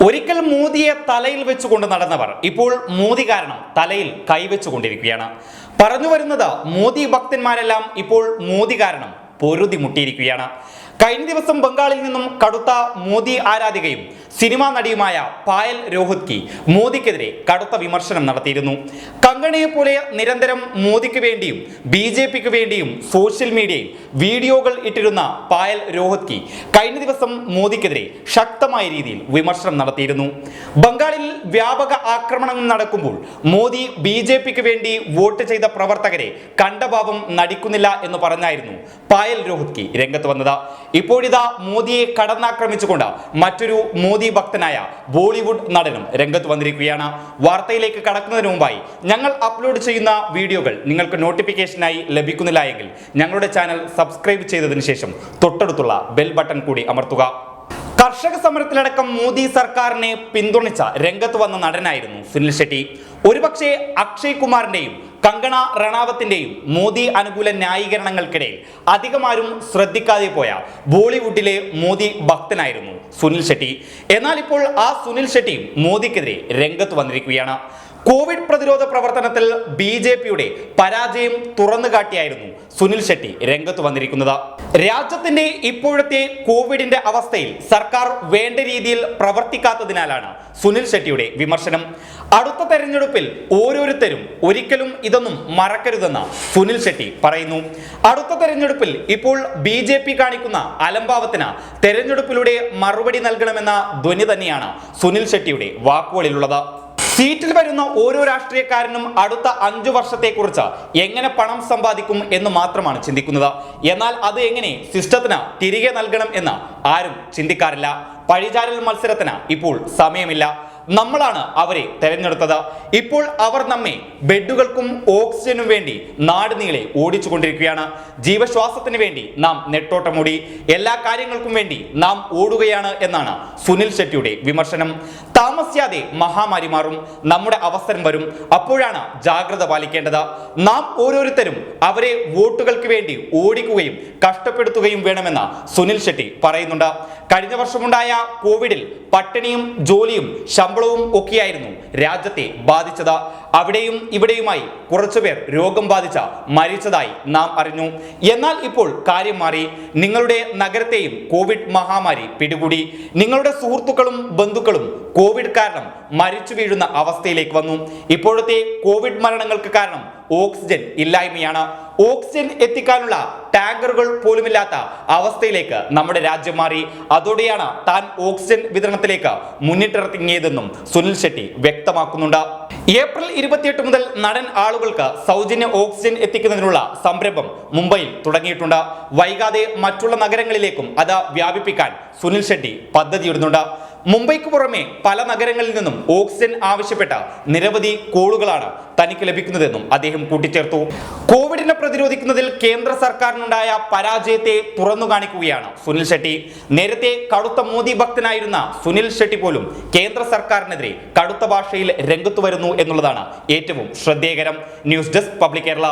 ഒരിക്കൽ മോദിയെ തലയിൽ വെച്ചുകൊണ്ട് നടന്നവർ ഇപ്പോൾ മോദി കാരണം തലയിൽ കൈവച്ചുകൊണ്ടിരിക്കുകയാണ് പറഞ്ഞു വരുന്നത് മോദി ഭക്തന്മാരെല്ലാം ഇപ്പോൾ മോദി കാരണം പൊരുതി മുട്ടിയിരിക്കുകയാണ്. കഴിഞ്ഞ ദിവസം ബംഗാളിൽ നിന്നും കടുത്ത മോദി ആരാധികയും സിനിമാ നടിയുമായ പായൽ രോഹത്കി മോദിക്കെതിരെ കടുത്ത വിമർശനം നടത്തിയിരുന്നു. കങ്കണയെ പോലെ നിരന്തരം മോദിക്ക് വേണ്ടിയും ബി ജെ പിക്ക് വേണ്ടിയും സോഷ്യൽ മീഡിയയിൽ വീഡിയോകൾ ഇട്ടിരുന്ന പായൽ രോഹത്കി കഴിഞ്ഞ ദിവസം മോദിക്കെതിരെ ശക്തമായ രീതിയിൽ വിമർശനം നടത്തിയിരുന്നു. ബംഗാളിൽ വ്യാപക ആക്രമണം നടക്കുമ്പോൾ മോദി ബി ജെ പിക്ക് വേണ്ടി വോട്ട് ചെയ്ത പ്രവർത്തകരെ കണ്ടഭാവം നടിക്കുന്നില്ല എന്ന് പറഞ്ഞായിരുന്നു പായൽ രോഹത്കി രംഗത്ത് വന്നത്. ഇപ്പോഴിതാ മോദിയെ കടന്നാക്രമിച്ചുകൊണ്ട് മറ്റൊരു മോദി ഭക്തനായ ബോളിവുഡ് നടനും രംഗത്ത് വന്നിരിക്കുകയാണ്. വാർത്തയിലേക്ക് കടക്കുന്നതിന് മുമ്പായി ഞങ്ങൾ അപ്ലോഡ് ചെയ്യുന്ന വീഡിയോകൾ നിങ്ങൾക്ക് നോട്ടിഫിക്കേഷനായി ലഭിക്കുന്നില്ല എങ്കിൽ ഞങ്ങളുടെ ചാനൽ സബ്സ്ക്രൈബ് ചെയ്തതിനു ശേഷം തൊട്ടടുത്തുള്ള ബെൽ ബട്ടൺ കൂടി അമർത്തുക. കർഷക സമരത്തിലടക്കം മോദി സർക്കാരിനെ പിന്തുണച്ച രംഗത്ത് വന്ന നടനായിരുന്നു സുനിൽ ഷെട്ടി. ഒരുപക്ഷെ അക്ഷയ് കുമാറിന്റെയും കങ്കണ റണാവത്തിന്റെയും മോദി അനുകൂല ന്യായീകരണങ്ങൾക്കിടയിൽ അധികമാരും ശ്രദ്ധിക്കാതെ പോയ ബോളിവുഡിലെ മോദി ഭക്തനായിരുന്നു സുനിൽ ഷെട്ടി. എന്നാൽ ഇപ്പോൾ ആ സുനിൽ ഷെട്ടിയും മോദിക്കെതിരെ രംഗത്ത് വന്നിരിക്കുകയാണ്. കോവിഡ് പ്രതിരോധ പ്രവർത്തനത്തിൽ ബി ജെ പിയുടെ പരാജയം തുറന്നു കാട്ടിയായിരുന്നു സുനിൽ ഷെട്ടി രംഗത്ത് വന്നിരിക്കുന്നത്. രാജ്യത്തിന്റെ ഇപ്പോഴത്തെ കോവിഡിന്റെ അവസ്ഥയിൽ സർക്കാർ വേണ്ട രീതിയിൽ പ്രവർത്തിക്കാത്തതിനാലാണ് സുനിൽ ഷെട്ടിയുടെ വിമർശനം. അടുത്ത തെരഞ്ഞെടുപ്പിൽ ഓരോരുത്തരും ഒരിക്കലും ഇതൊന്നും മറക്കരുതെന്ന് സുനിൽ ഷെട്ടി പറയുന്നു. അടുത്ത തെരഞ്ഞെടുപ്പിൽ ഇപ്പോൾ ബി ജെ പി കാണിക്കുന്ന അലംഭാവത്തിന് തെരഞ്ഞെടുപ്പിലൂടെ മറുപടി നൽകണമെന്ന ധ്വനി തന്നെയാണ് സുനിൽ ഷെട്ടിയുടെ വാക്കുകളിലുള്ളത്. സീറ്റിൽ വരുന്ന ഓരോ രാഷ്ട്രീയക്കാരനും അടുത്ത അഞ്ചു വർഷത്തെക്കുറിച്ച് എങ്ങനെ പണം സമ്പാദിക്കും എന്ന് മാത്രമാണ് ചിന്തിക്കുന്നത്. എന്നാൽ അത് എങ്ങനെ സിസ്റ്റത്തിന് തിരികെ നൽകണം എന്ന് ആരും ചിന്തിക്കാറില്ല. പഴിചാരൽ മത്സരത്തിന് ഇപ്പോൾ സമയമില്ല. നമ്മളാണ് അവരെ തെരഞ്ഞെടുത്തത്. ഇപ്പോൾ അവർ നമ്മെ ബെഡുകൾക്കും ഓക്സിജനും വേണ്ടി നാട് നീളെ ഓടിച്ചുകൊണ്ടിരിക്കുകയാണ്. ജീവശ്വാസത്തിന് വേണ്ടി നാം നെട്ടോട്ടമൂടി എല്ലാ കാര്യങ്ങൾക്കും വേണ്ടി നാം ഓടുകയാണ് എന്നാണ് സുനിൽ ഷെട്ടിയുടെ വിമർശനം. താമസിയാതെ മഹാമാരി മാറും നമ്മുടെ അവസരം വരും. അപ്പോഴാണ് ജാഗ്രത പാലിക്കേണ്ടത്. നാം ഓരോരുത്തരും അവരെ വോട്ടുകൾക്ക് വേണ്ടി ഓടിക്കുകയും കഷ്ടപ്പെടുത്തുകയും വേണമെന്ന് സുനിൽ ഷെട്ടി പറയുന്നുണ്ട്. കഴിഞ്ഞ വർഷമുണ്ടായ കോവിഡിൽ പട്ടിണിയും ജോലിയും ശമ്പളവും ഒക്കെയായിരുന്നു രാജ്യത്തെ ബാധിച്ചത്. അവിടെയും ഇവിടെയുമായി കുറച്ചുപേർ രോഗം ബാധിച്ച മരിച്ചതായി നാം അറിഞ്ഞു. എന്നാൽ ഇപ്പോൾ കാര്യം മാറി. നിങ്ങളുടെ നഗരത്തെയും കോവിഡ് മഹാമാരി പിടികൂടി. നിങ്ങളുടെ സുഹൃത്തുക്കളും ബന്ധുക്കളും കോവിഡ് കാരണം മരിച്ചു വീഴുന്ന അവസ്ഥയിലേക്ക് വന്നു. ഇപ്പോഴത്തെ കോവിഡ് മരണങ്ങൾക്ക് കാരണം ഓക്സിജൻ ഇല്ലായ്മയാണ്. ഓക്സിജൻ എത്തിക്കാനുള്ള ടാങ്കറുകൾ പോലുമില്ലാത്ത അവസ്ഥയിലേക്ക് നമ്മുടെ രാജ്യം മാറി. അതോടെയാണ് താൻ ഓക്സിജൻ വിതരണത്തിലേക്ക് മുന്നിട്ടിറങ്ങിയതെന്നും സുനിൽ ഷെട്ടി വ്യക്തമാക്കുന്നുണ്ട്. ഏപ്രിൽ ഇരുപത്തിയെട്ട് മുതൽ നടൻ ആളുകൾക്ക് സൗജന്യ ഓക്സിജൻ എത്തിക്കുന്നതിനുള്ള സംരംഭം മുംബൈയിൽ തുടങ്ങിയിട്ടുണ്ട്. വൈകാതെ മറ്റുള്ള നഗരങ്ങളിലേക്കും അത് വ്യാപിപ്പിക്കാൻ സുനിൽ ഷെട്ടി പദ്ധതിയിടുന്നുണ്ട്. മുംബൈക്ക് പുറമെ പല നഗരങ്ങളിൽ നിന്നും ഓക്സിജൻ ആവശ്യപ്പെട്ട നിരവധി കോളുകളാണ് തനിക്ക് ലഭിക്കുന്നതെന്നും അദ്ദേഹം കൂട്ടിച്ചേർത്തു. കോവിഡിനെ പ്രതിരോധിക്കുന്നതിൽ കേന്ദ്ര സർക്കാരിനുണ്ടായ പരാജയത്തെ തുറന്നു കാണിക്കുകയാണ് സുനിൽ ഷെട്ടി. നേരത്തെ കടുത്ത മോദി ഭക്തനായിരുന്ന സുനിൽ ഷെട്ടി പോലും കേന്ദ്ര സർക്കാരിനെതിരെ കടുത്ത ഭാഷയിൽ രംഗത്തു വരുന്നു എന്നുള്ളതാണ് ഏറ്റവും ശ്രദ്ധേയകരം. News desk public Kerala.